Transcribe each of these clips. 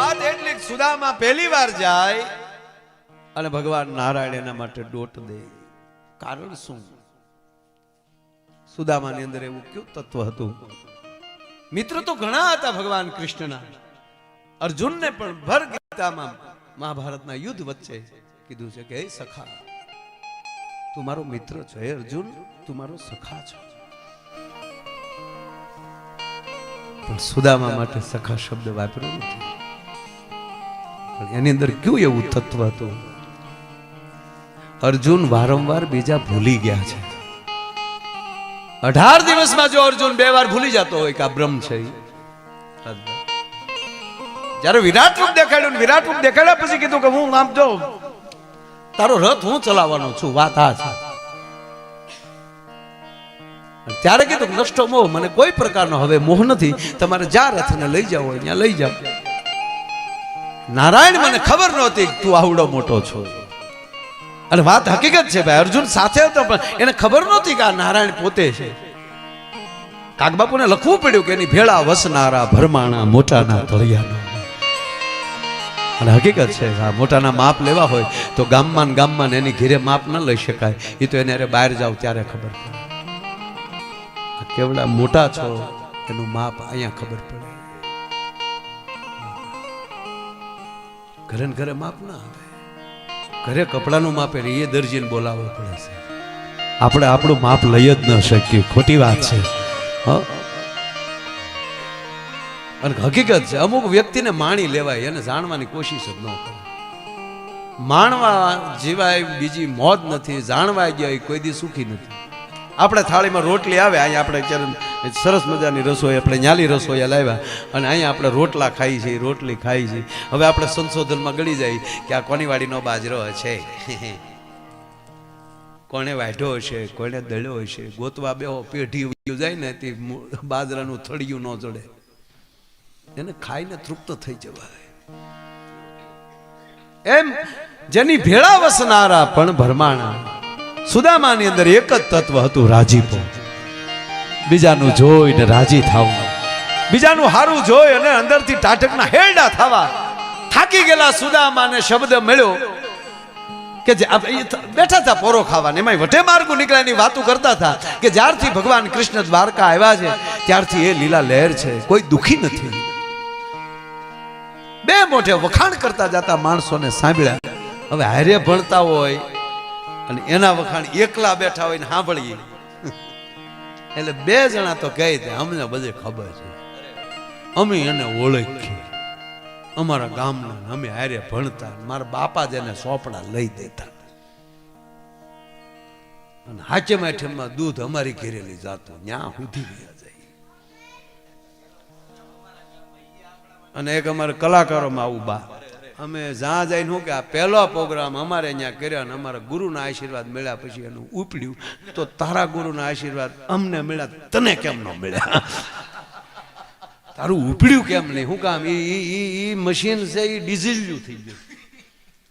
વાત એટલી સુદામા પહેલી વાર જાય અને ભગવાન નારાયણ એના માટે ડોટ દે. કારણ શું? સુદામાની અંદર એવું કયું તત્વ હતું? મિત્ર તો ઘણા હતા ભગવાન કૃષ્ણના. અર્જુનને પણ ભર ગીતામાં મહાભારતના યુદ્ધ વચ્ચે કીધું છે કે, હે સખા, તું મારો મિત્ર છો, હે અર્જુન, તું મારો સખા છો. પણ સુદામા માટે સખા શબ્દ વાપર્યો નથી. પણ એની અંદર કયું એવું તત્વ હતું? અર્જુન વારંવાર બીજા ભૂલી ગયા છે. અઢાર દિવસમાં જો અર્જુન બે વાર ભૂલી જતો હોય કે આ બ્રહ્મ છે. જ્યારે વિરાટ રૂપ દેખાડ્યું વિરાટ રૂપ દેખાડ્યા પછી કીધું કે હું આમ જો, તારો રથ હું ચલાવવાનો છું, વાત આ છે. ત્યારે કીધું નષ્ટો મોહ, મને કોઈ પ્રકારનો હવે મોહ નથી, તમારે જ્યાં રથને લઈ જાઓ અહીંયા લઈ જાવ નારાયણ, મને ખબર નહોતી તું આવડો મોટો છો. અને વાત હકીકત છે ભાઈ, અર્જુન સાથે હતો, પણ એને ખબર નહોતી કે આ નારાયણ પોતે છે. કાગબાપુને લખવું પડ્યું કે એની ભેળા વસનારા ભરમાણા મોટાના તળિયાના. અને હકીકત છે આ મોટાના માપ લેવા હોય તો ગામમાં ગામમાં એની ઘેરે માપ ન લઈ શકાય. એ તો એને બહાર જાવ ત્યારે ખબર પડે. કેવડા મોટા છો, એનું માપ અહીંયા ખબર પડે. ઘરે ઘરે માપ ના આવે ઘરે કપડાનું માપે એ દરજીને બોલાવવો પડે છે. આપણે આપણું માપ લઈ જ ન શકીએ. ખોટી વાત છે. અને હકીકત છે, અમુક વ્યક્તિને માણી લેવાય, એને જાણવાની કોશિશ જ ન કરે. માણવા જીવાય બીજી મોજ નથી, જાણવા ગયા કોઈ દી સુખી નથી. આપણે થાળીમાં રોટલી આવે, અહીંયા આપણે સરસ મજાની રસોઈ, આપણે ન્યાલી રસોઈ લાવ્યા. અને અહીંયા આપણે રોટલા ખાઈ છીએ, રોટલી ખાઈ છીએ. હવે આપણે સંશોધનમાં ગળી જાય કે આ કોની વાડીનો બાજરો છે? કોણે વાઢ્યો હશે, કોણે દળ્યો હશે? ગોતવા બેહો, પેઢી જાય ને, તે બાજરાનું થળિયું ન જડે. એને ખાઈને તૃપ્ત થઈ જવાય. એમ, જેની ભેળા વસનારા પણ ભરમાણા. સુદામાની અંદર એક જ તત્વ હતું રાજીપો. બીજાનું જોઈને રાજી થવું. બીજાનું હારું જોઈ અને અંદરથી ટાટકના હેરડા થવા. થાકી ગયેલા સુદામાને શબ્દ મળ્યો કે જે બેઠા હતા પોરો ખાવા એમાં વટે માર્ગો નીકળ્યાની વાતો કરતા હતા કે જ્યારથી ભગવાન કૃષ્ણ દ્વારકા આવ્યા છે, ત્યારથી એ લીલા લહેર છે, કોઈ દુખી નથી. બે મોઢે વખાણ કરતા જતા માણસોને સાંભળ્યા, હવે હારે ભણતા હોય અને એના વખાણ એકલા બેઠા હોય ને સાંભળીએ. એટલે બે જણા તો કહે છે અમને બધે ખબર છે. અમે એને ઓળખીએ. અમારા ગામના અમે હારે ભણતા મારા બાપા જ એને સોપડા લઈ દેતા. અને હાચે માઠેમાં દૂધ અમારી ઘેરેલી જાતું, ન્યા સુધી રહ્યા જાય. અને એક અમારા કલાકારોમાં આવું બા અમે જ્યાં જઈને શું કે આ પહેલો પ્રોગ્રામ અમારે અહીંયા કર્યો અને અમારા ગુરુના આશીર્વાદ મળ્યા પછી એનું ઉપડ્યું. તો તારા ગુરુના આશીર્વાદ અમને મળ્યા, તને કેમ ન મળ્યા? તારું ઉપડ્યું કેમ નહીં? શું કામ એ મશીન છે એ ડીઝલનું થઈ ગયું.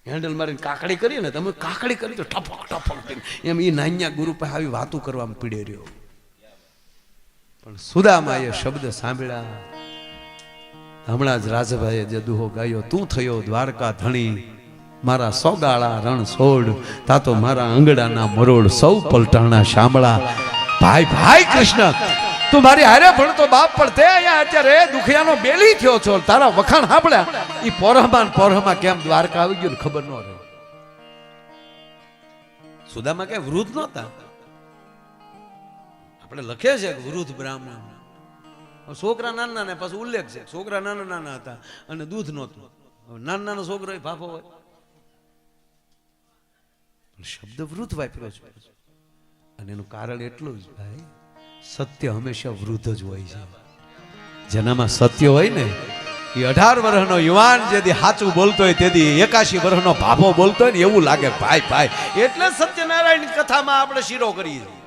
હેન્ડલ મારીને કાકડી કરીએ ને તમે કાકડી કરી તો ટપક ટપક એમ એ નાન્યા ગુરુ પાસે આવી વાતો કરવામાં પીડે રહ્યો. પણ સુદામાં એ શબ્દ સાંભળ્યા. હમણાં જ રાજભાઈએ જે દુહો ગાયો, તું થયો દ્વારકા ધણી, મારા સોગાળા રણ સોડ, તા મારા આંગડાના મરોડ સૌ પલટાણા શામળા. ભાઈ ભાઈ કૃષ્ણ, તું મારી હારે ભણતો બાપ, પણ તે અહીંયા અત્યારે દુખિયાનો બેલી થયો છો, તારા વખાણ સાંભળ્યા. એ પોરહમાં પોરહમાં કેમ દ્વારકા આવી ગયું ખબર ન રહે. સુદામાં કે વૃદ્ધ નહોતા? આપણે લખે છે વૃદ્ધ બ્રાહ્મણ. છોકરા નાના ને પાછું ઉલ્લેખ છે. છોકરા નાના નાના હતા અને દૂધ નહોતું. નાના નાનો છોકરો હોય ફાફો હોય. શબ્દ વૃદ્ધ વાપર્યો છે. અને એનું કારણ એટલું જ ભાઈ, સત્ય હંમેશા વૃદ્ધ જ હોય છે. જેનામાં સત્ય હોય ને, એ અઢાર વર્ષનો યુવાન જેથી સાચું બોલતો હોય તેથી એકાશી વર્ષનો ભાભો બોલતો હોય ને એવું લાગે, ભાઈ ભાઈ, એટલે સત્યનારાયણ કથામાં આપણે શીરો કરીએ. છીએ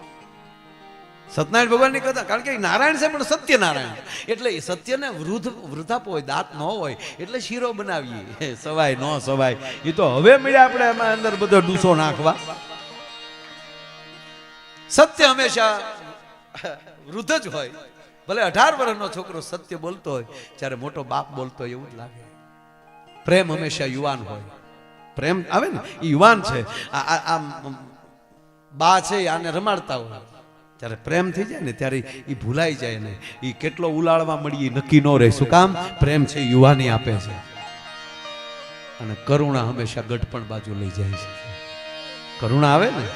સત્યનારાયણ ભગવાનની કથા. કારણ કે નારાયણ છે, પણ સત્યનારાયણ. એટલે એ સત્યને વૃદ્ધ વૃદ્ધાપ હોય દાંત ન હોય, એટલે શીરો બનાવીએ. સવાય, ન સવાય. એ તો હવે મળ્યા આપણે એમાં અંદર બધો ડૂસો નાખવા. સત્ય હંમેશા વૃદ્ધ જ હોય. ભલે અઢાર વર્ષનો છોકરો સત્ય બોલતો હોય, જ્યારે મોટો બાપ બોલતો હોય, એવું જ લાગે. પ્રેમ હંમેશા યુવાન હોય. પ્રેમ આવે ને? એ યુવાન છે. આ બા છે આને રમાડતા હોય. ત્યારે પ્રેમ થઈ જાય ને ત્યારે એ ભૂલાઈ જાય ને. એ કેટલો ઉલાળવા મળી નક્કી ન રહે. શું કામ? પ્રેમ છે યુવાની આપે છે. અને કરુણા હંમેશા ગઢપણ બાજુ લઈ જાય છે. કરુણા આવે ને?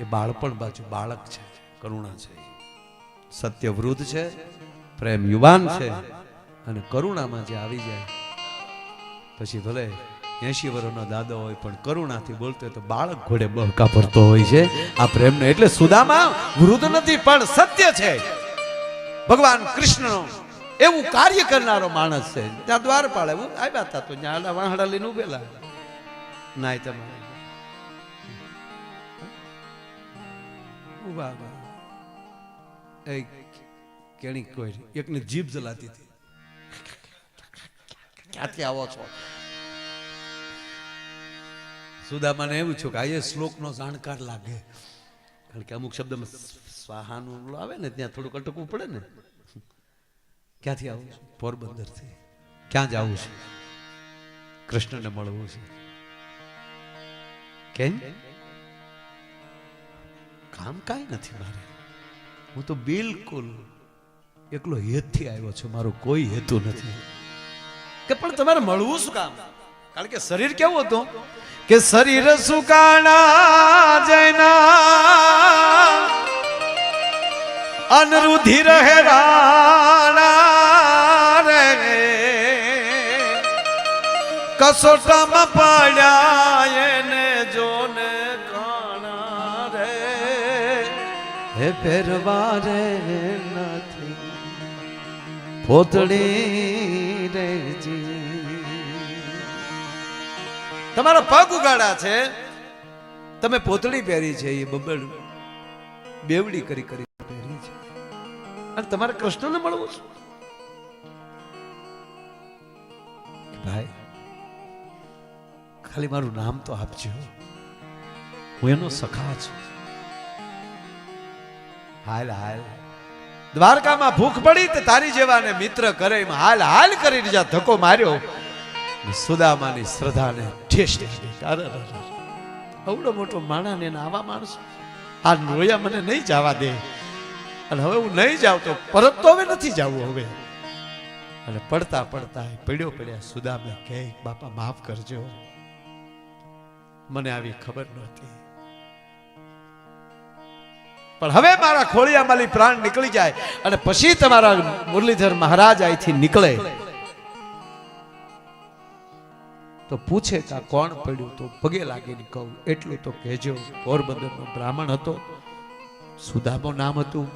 એ બાળપણ બાજુ બાળક છે. કરુણા છે. સત્ય વૃદ્ધ છે, પ્રેમ યુવાન છે. અને કરુણામાં જે આવી જાય, પછી ભલે એસી વર્ષનો દાદો હોય, પણ કરુણાથી બોલતો તો બાળક ઘોડે બહકા ભરતો હોય છે. આ પ્રેમનો એટલે સુદામા વૃદ્ધ નથી, પણ સત્ય છે. ભગવાન કૃષ્ણનો એવું કાર્ય કરનારો માણસ છે. ત્યાં દ્વારપાળ એવું આવ્યા હતા તો ત્યાં વાહડા લઈને ઉભેલા. નાય તમારે. ઊભા. એ કેણી કોઈ એકને જીભ જલાતી હતી. ક્યાંથી આવો છો? સુદામાને એવું છું કે આ શ્લોકનો જાણકાર લાગે. કારણ કે અમુક શબ્દમાં સ્વાહાનું આવે ને, ત્યાં થોડુંક અટકવું પડે ને. ક્યાંથી આવું છું? પોરબંદરથી. ક્યાં જવું છે? કૃષ્ણને મળવું છે. કેમ? કામ કાંઈ નથી મારે. હું તો બિલકુલ એકલો હેતથી આવ્યો છું. મારો કોઈ હેતુ નથી. કે પણ તમારે મળવું શું કામ? કારણ કે શરીર કેવું હતું? કે શરીર સુકાણા જૈના અનરુધિ રહે રાણા રે. કસોટામાં પાડ્યા એને જોને કાણા રે. હે ફેરવા રે નથી. પોતડી તમારા પગ ઉગાડા છે. તમે પોતળી પહેરી છે, એ બબડ બેવડી કરી કરી પહેરી છે. અને તમારે કૃષ્ણને મળવું છે? ભાઈ, ખાલી મારું નામ તો આપજો. હું એનો સખા છું. હાલ હાલ. દ્વારકામાં ભૂખ પડી તે તારી જેવાને મિત્ર કરે હાલ હાલ કરીને જા ધક્કો માર્યો. સુદામાની શ્રદ્ધાને ઠેસ. અવડો મોટો માણા ને આવા માણસો. આ રોયા મને નહીં જવા દે. અને હવે હું નહીં જાઉં તો પરત તો હવે નથી જવું હવે. અને પડતા પડતા પડ્યો પડ્યા સુદામે કહે, બાપા, માફ કરજો. મને આવી ખબર નહોતી. પણ હવે મારા ખોળિયામાંથી પ્રાણ નીકળી જાય અને પછી તમારા મુરલીધર મહારાજ અહીંથી નીકળે. તો પૂછે કે કોણ પડ્યું? તો પગે લાગીને કહું, એટલું તો કહેજો, પોરબંદરનો બ્રાહ્મણ હતો, સુદામો નામ હતું.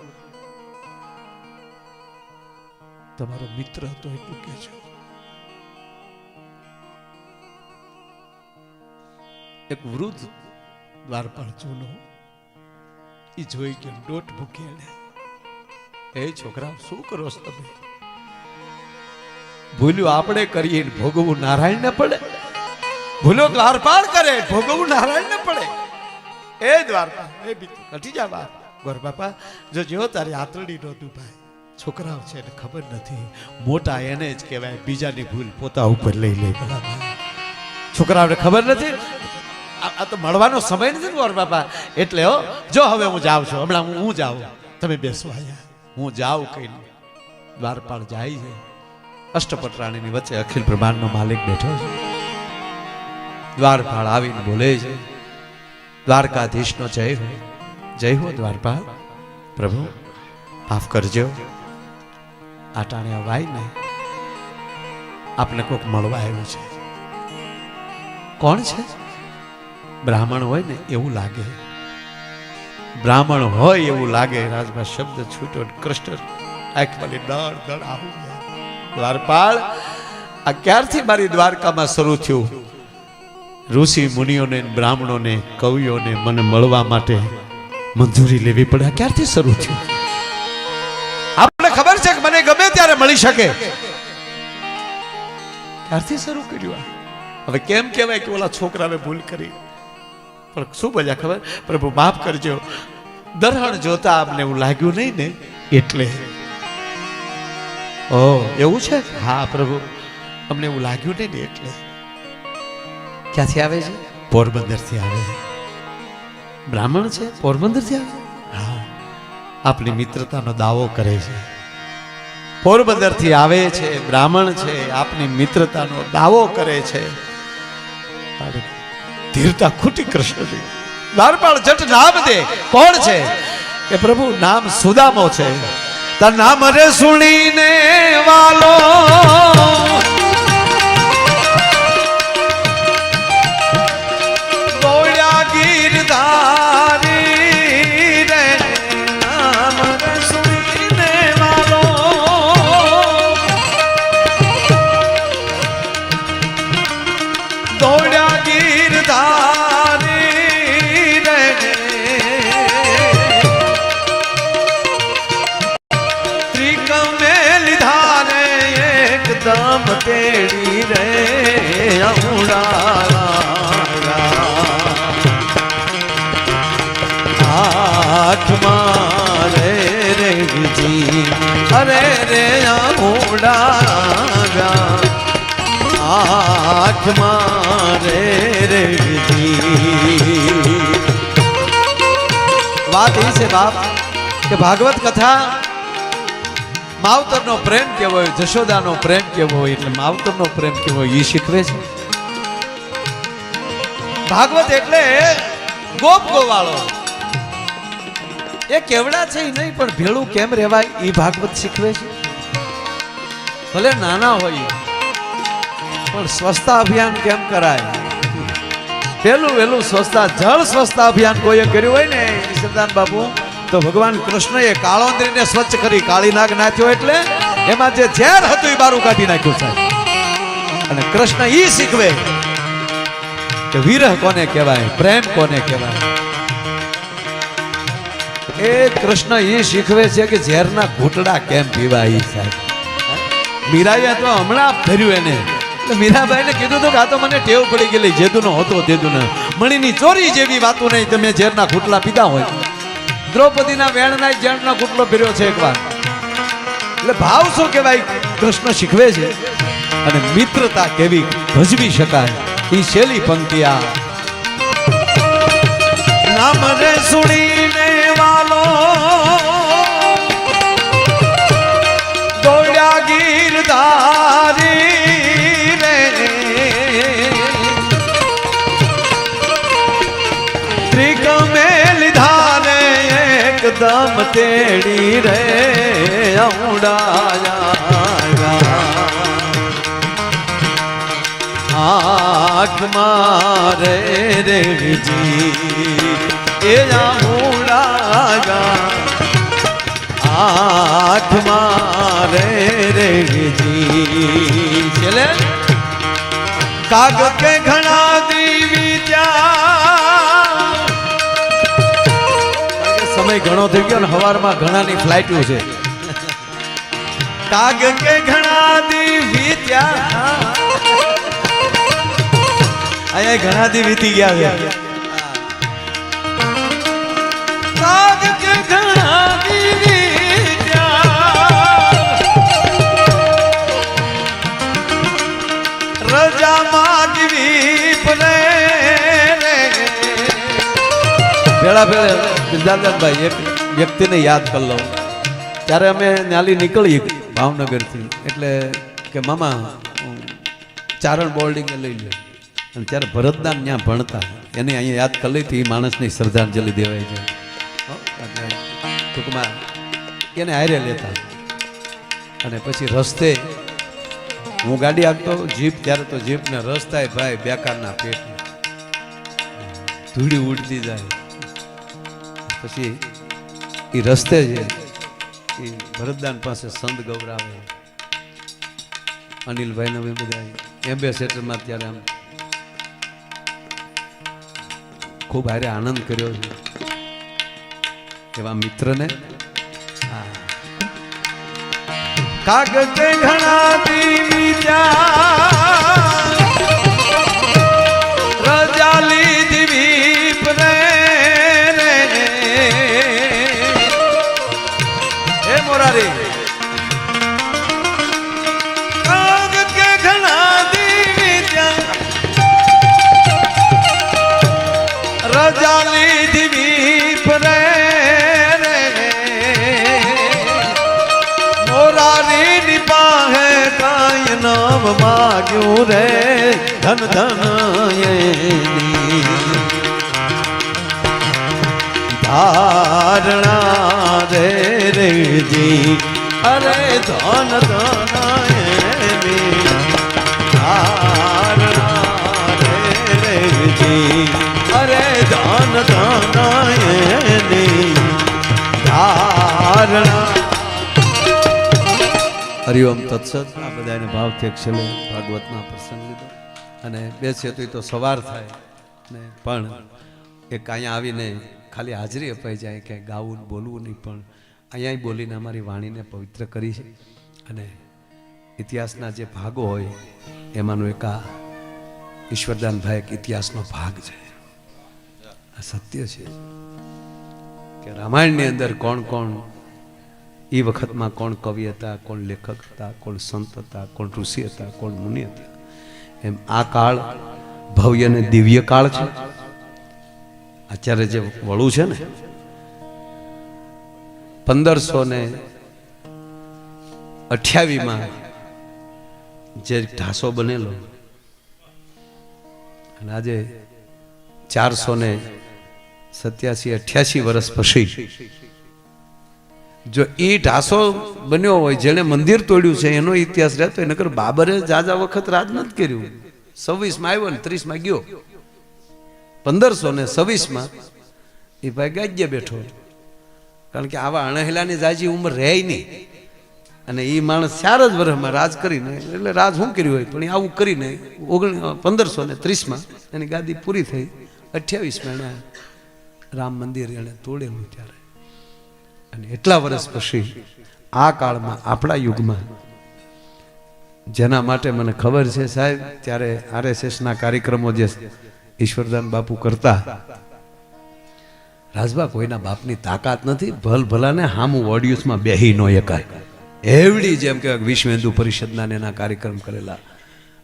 તમારો મિત્ર હતો, એટલું કહેજો. એક વૃદ્ધ દ્વારપાળ જૂનો એ જોઈ કે ડોટ મૂકી એ છોકરા શું કરો છો તમે? ભૂલ્યું આપણે કરીએ ભોગવું નારાયણ ને પડે. ભૂલો દ્વારપાળ કરે ભોગવું નારાયણ ને પડે. એ દ્વારપાળ, એ બીજું. કઠી જા બાપ. ગોર બાપા, જો જો તારી આતરડી નો ભાઈ, છોકરાઓ છે એને ખબર નથી. મોટા એને જ કહેવાય, બીજાની ભૂલ પોતા ઉપર લઈ લે. છોકરાઓને ખબર નથી? આ તો મળવાનો સમય નથી ને વર બાપા. એટલે હો, જો હવે હું જાઉં છું. હમણાં હું હું જાઉં. તમે બેસો અહીંયા. હું જાઉં કઈ દ્વારપાળ જાય છે. અષ્ટપટ રાણીની વચ્ચે અખિલ બ્રહ્માંડનો માલિક બેઠો છે. દ્વારપાળ આવીને બોલે છે, દ્વારકાધીશનો જય હો. જય હો દ્વારપાળ પ્રભુ, માફ કરજો. આ ટાણે અવાય ને આપને કોઈક મળવા આવ્યું છે. કોણ છે? બ્રાહ્મણ હોય ને એવું લાગે. બ્રાહ્મણ હોય એવું લાગે, રાજમાં શબ્દ છૂટો ક્રસ્ટર આંખમાંથી દળ દળ આવું દ્વારપાળ, આ ક્યારથી મારી દ્વારકામાં શરૂ થયું? ઋષિ મુનિઓને બ્રાહ્મણોને કવિઓને મને મળવા માટે મંજૂરી લેવી પડે. ક્યારથી શરૂ થયું? આપણે ખબર છે કે મને ગમે ત્યારે મળી શકે. ક્યારથી શરૂ કર્યું આ? હવે કેમ કહેવાય કે ઓલા છોકરાએ ભૂલ કરી? પણ શું બોલ્યા ખબર? પ્રભુ માફ કરજો. દરહણ જોતા આપને એવું લાગ્યું નહીં ને? એટલે. ઓ એવું છે? હા પ્રભુ. અમને એવું લાગ્યું નહીં ને? એટલે. ક્યાંથી આવે છે? પોરબંદરથી આવે. બ્રાહ્મણ છે? પોરબંદરથી આવે? હા. આપણી મિત્રતાનો દાવો કરે છે. પોરબંદરથી આવે છે બ્રાહ્મણ છે આપની મિત્રતાનો દાવો કરે છે. ધીરતા ખૂટી કૃષ્ણજી. દ્વારપાળ જટ નામ દે. કોણ છે? કે પ્રભુ નામ સુદામો છે. તાર નામ રે સુણીને વાલો. આઠમાં રે રેજી અરે રે આમુડા આઠમાં રે રેજી વાત એ છે બાપ, કે ભાગવત કથા માવતરનો પ્રેમ કેવો હોય, જશોદાનો પ્રેમ કેવો હોય, એટલે માવતરનો પ્રેમ કેવો હોય એ શીખવે છે. ભાગવત એટલે ગોપ ગોવાળો. એ કેવડા છે એ નહીં, પણ ભેળું કેમ રહેવાય એ ભાગવત શીખવે છે. ભલે નાના હોય, પણ સ્વચ્છતા અભિયાન કેમ કરાય? પેલું વહેલું સ્વચ્છતા, જળ સ્વચ્છતા અભિયાન કોઈએ કર્યું હોય ને ઈશ્વરદાન બાપુ? તો ભગવાન કૃષ્ણએ કાળોંદરીને સ્વચ્છ કરી કાળી નાગ નાખ્યો એટલે એમાં જે ઝેર હતું એ બારું કાઢી નાખ્યું સાહેબ. અને કૃષ્ણ ઈ શીખવે કે વિરહ કોને કહેવાય, પ્રેમ કોને કહેવાય? એ કૃષ્ણ એ શીખવે છે કે ઝેરના ઘૂંટડા કેમ પીવાય એ સાહેબ? મીરાએ તો હમણાં ધર્યું એને. મીરાબાઈને કીધું હતું કે આ તો મને ટેવ પડી ગયેલી, જેદુનો હતો તેદુનો. મણીની ચોરી જેવી વાતો નહીં, તમે ઝેરના ઘૂંટલા પીતા હોય. દ્રૌપદીના વેણના જણનો ઘૂંટલો ફેર્યો છે એકવાર. એટલે ભાવ શું કહેવાય? કૃષ્ણ શીખવે છે અને મિત્રતા કેવી ભજવી શકાય એ શેલી પંક્તિ આ. નામ રે સુણીને એકદમ તેડી રે ઉડાયા આંખ મારે રેજી એ ઉડાયા આંખ મારે રેજી ચલે કાગ કે ઘણા સમય ઘણો થઈ ગયો ને હવારમાં ઘણાની ફ્લાઇટો છે. કાગ કે ઘણા દીવી ત્યાં અહીંયા ઘણા દી વીતી ગયા છે. કાગ કે ઘણા દી વીત્યા. રજા માગવી પડે ભેળા ભેળે. બિરદાદાભાઈ એક વ્યક્તિને યાદ કરી લઉં. ત્યારે અમે ન્યાલી નીકળી ભાવનગરથી. એટલે કે, મામા ચારણ બોર્ડિંગે લઈ લે અને ત્યારે ભરતદાન ત્યાં ભણતા. એને અહીંયા યાદ કરી લઈ એ માણસની શ્રદ્ધાંજલિ દેવાય છે. ટૂંકમાં એને હારે લેતા. અને પછી રસ્તે હું ગાડી આપતો, જીપ, ત્યારે તો જીપને રસ થાય, ભાઈ, બેકારના પેટ ધૂળી ઉડતી જાય. પછી એ રસ્તે છે એ ભરતદાન પાસે સંત ગૌરાવે. અનિલભાઈ ને બધા એમ્બેસેડરમાં ત્યારે આમ ખૂબ હારે આનંદ કર્યો છે. એવા મિત્રને. હા. કાગળ ઘણા હે મોરારી? રજા લીધી પરે મોરારી ની પાહે કાંઈ નામ માગ્યું રે. ધન ધન ધારણા રે. રેજી અરે ધન ધન એની ધારણા હરિઓમ તત્સદ આ બધાને ભાવથી અક્ષલે ભાગવતના પ્રસંગ લીધો. અને બેસીએ તો એ તો સવાર થાય. ને પણ એક અહીંયા આવીને ખાલી હાજરી અપાઈ જાય કે ગાવું બોલવું નહીં પણ અહીંયા બોલીને અમારી વાણીને પવિત્ર કરી છે. અને ઇતિહાસના જે ભાગો હોય, એમાંનો એક આ ઈશ્વરદાનભાઈ એક ઇતિહાસનો ભાગ છે. આ સત્ય છે કે રામાયણની અંદર કોણ કોણ એ વખતમાં કોણ કવિ હતા, કોણ લેખક હતા, કોણ સંત હતા, કોણ ઋષિ હતા, કોણ મુનિ હતા. એમ આ કાળ ભવ્ય અને દિવ્ય કાળ છે. અત્યારે જે વળું છે ને પંદરસો ને અઠ્યાવીમાં જે ઢાસો બનેલો. અને આજે ચારસો ને સત્યાસી, અઠ્યાસી વર્ષ પછી જો એ ઢાસો બન્યો હોય, જેણે મંદિર તોડ્યું છે, એનો ઇતિહાસ રહેતો નકર બાબરે જાજા વખત રાજ નથી કર્યું. સવ્વીસમાં આવ્યો ને, ત્રીસમાં ગયો. પંદરસો ને છવ્વીસમાં એ ભાઈ ગાજ્ય બેઠો. કારણ કે આવા અણહેલાની જાજી ઉંમર રહે નહીં. અને એ માણસ ચાર જ વર્ષમાં રાજ કરીને, એટલે રાજ શું કર્યું હોય? પણ એ આવું કરીને ઓગણ, પંદરસો ને ત્રીસમાં એની ગાદી પૂરી થઈ. અઠ્યાવીસમાં એણે રામ મંદિર એણે તોડેલું ત્યારે. અને એટલા વર્ષ પછી આ કાળમાં, આપણા યુગમાં, જેના માટે મને ખબર છે સાહેબ, ત્યારે આરએસએસના કાર્યક્રમો જે ઈશ્વરદાન બાપુ કરતા રાજબા કોઈના બાપની તાકાત નથી, ભલ ભલાને હામું ઓડિયન્સમાં બેહી નો એકાય એવડી જેમ કે વિશ્વ હિન્દુ પરિષદના એના કાર્યક્રમ કરેલા.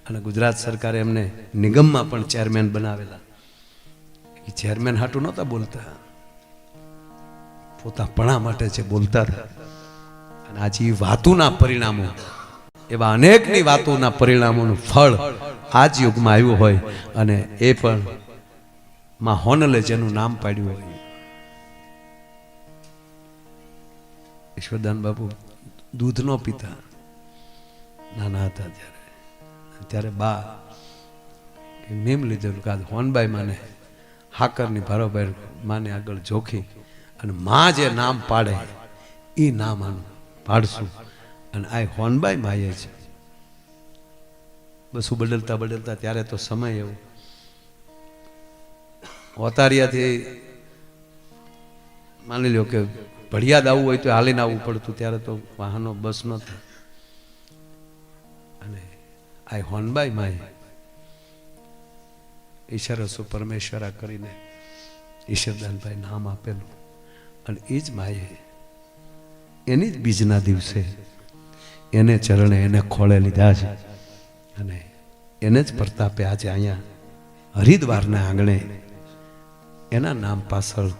અને ગુજરાત સરકારે એમને નિગમમાં પણ ચેરમેન બનાવેલા. એ ચેરમેન હાટું નહોતા બોલતા. પોતા પણા માટે જે બોલતા હતા. અને આજે એ વાતોના પરિણામો, એવા અનેકની વાતોના પરિણામોનું ફળ આ જ યુગમાં આવ્યું હોય. અને એ પણ માં હોનલે જેનું નામ પાડ્યું હોય. ઈશ્વરદાન બાપુ દૂધનો પિતા નાના હતા ત્યારે. ત્યારે બા મેમ લીધેલું કે હોનબાઈ માને હાકરની ભારોભાઈ માને આગળ જોખી અને મા જે નામ પાડે એ નામ આનું પાડશું. અને આ હોનબાઈ માએ છે. બસું બદલતા બદલતા ત્યારે તો સમય એવો. ઓતારિયાથી માની લ્યો કે ભડિયાદ આવવું હોય તો હાલીને આવવું પડતું, ત્યારે તો વાહનો, બસ નહોતા અને આઈ હોનબાઈ માય. ઈશરસો પરમેશ્વરા કરીને ઈશ્વરદાનભાઈ નામ આપેલું. અને એ જ માએ એની જ બીજના દિવસે એને ચરણે એને ખોળે લીધા છે. અને એને જ પ્રતાપે આજે અહીંયા હરિદ્વારના આંગણે એના નામ પાછળ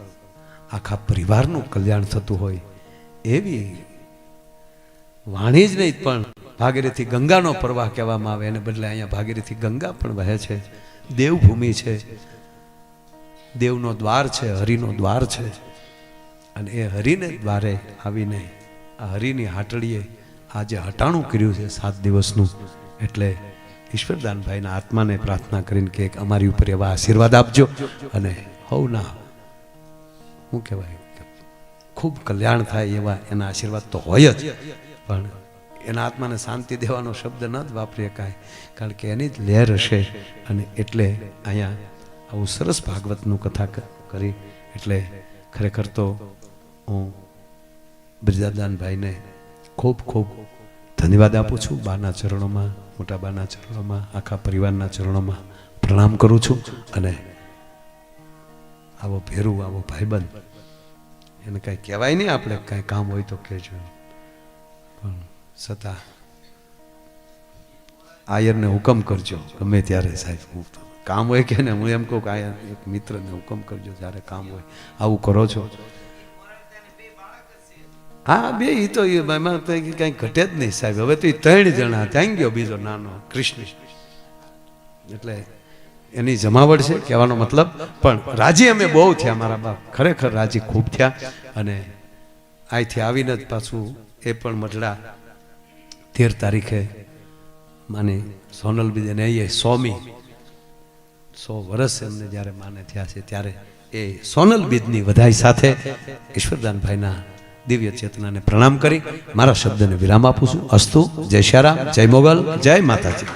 આખા પરિવારનું કલ્યાણ થતું હોય એવી વાણી જ નહીં, પણ ભાગીરથી ગંગાનો પ્રવાહ કહેવામાં આવે. એને બદલે અહીંયા ભાગીરથી ગંગા પણ વહે છે. દેવભૂમિ છે. દેવનો દ્વાર છે, હરિનો દ્વાર છે. અને એ હરિને દ્વારે આવીને આ હરિની હાટડીએ આજે હટાણું કર્યું છે સાત દિવસનું. એટલે ઈશ્વરદાનભાઈના આત્માને પ્રાર્થના કરીને કે અમારી ઉપર એવા આશીર્વાદ આપજો અને હવના શું કહેવાય? ખૂબ કલ્યાણ થાય એવા એના આશીર્વાદ તો હોય જ. પણ એના આત્માને શાંતિ દેવાનો શબ્દ ન જ વાપરી શકાય કારણ કે એની જ લહેર હશે અને એટલે અહીંયા આવું સરસ ભાગવતનું કથા કરી એટલે ખરેખર તો હું બ્રિજાદાનભાઈને ખૂબ ખૂબ ધન્યવાદ આપું છું. બાના ચરણોમાં, મોટા બાના ચરણોમાં, આખા પરિવારના ચરણોમાં પ્રણામ કરું છું અને આવો ભેરું, આવો ભાઈબંધ. એને કાંઈ કહેવાય નહીં આપણે, કાંઈ કામ હોય તો કહેજો પણ છતાં આયરને હુકમ કરજો, ગમે ત્યારે સાહેબ, હું કામ હોય કે ને, હું એમ કહું કે આયર એક મિત્રને હુકમ કરજો, જ્યારે કામ હોય. આવું કરો છો? હા, બે એ તો એમાં કાંઈ ઘટે જ નહીં સાહેબ. હવે તો એ ત્રણ જણા, ત્યાં ગયો બીજો નાનો, કૃષ્ણ. એટલે એની જમાવટ છે કહેવાનો મતલબ. પણ રાજી અમે બહુ થયા મારા બાપ. ખરેખર રાજી ખૂબ થયા અને અહીંથી આવીને જ પાછું એ પણ મઢડા તેર તારીખે માને સોનલ બીજે અહીંયા સોમી સો વર્ષ એમને જ્યારે માને થયા છે ત્યારે એ સોનલ બીજની વધાઈ સાથે ઈશ્વરદાનભાઈના દિવ્ય ચેતનાને પ્રણામ કરી. મારા શબ્દને વિરામ આપું છું. અસ્તુ. જય શ્યારામ. જય મોગલ. જય માતાજી.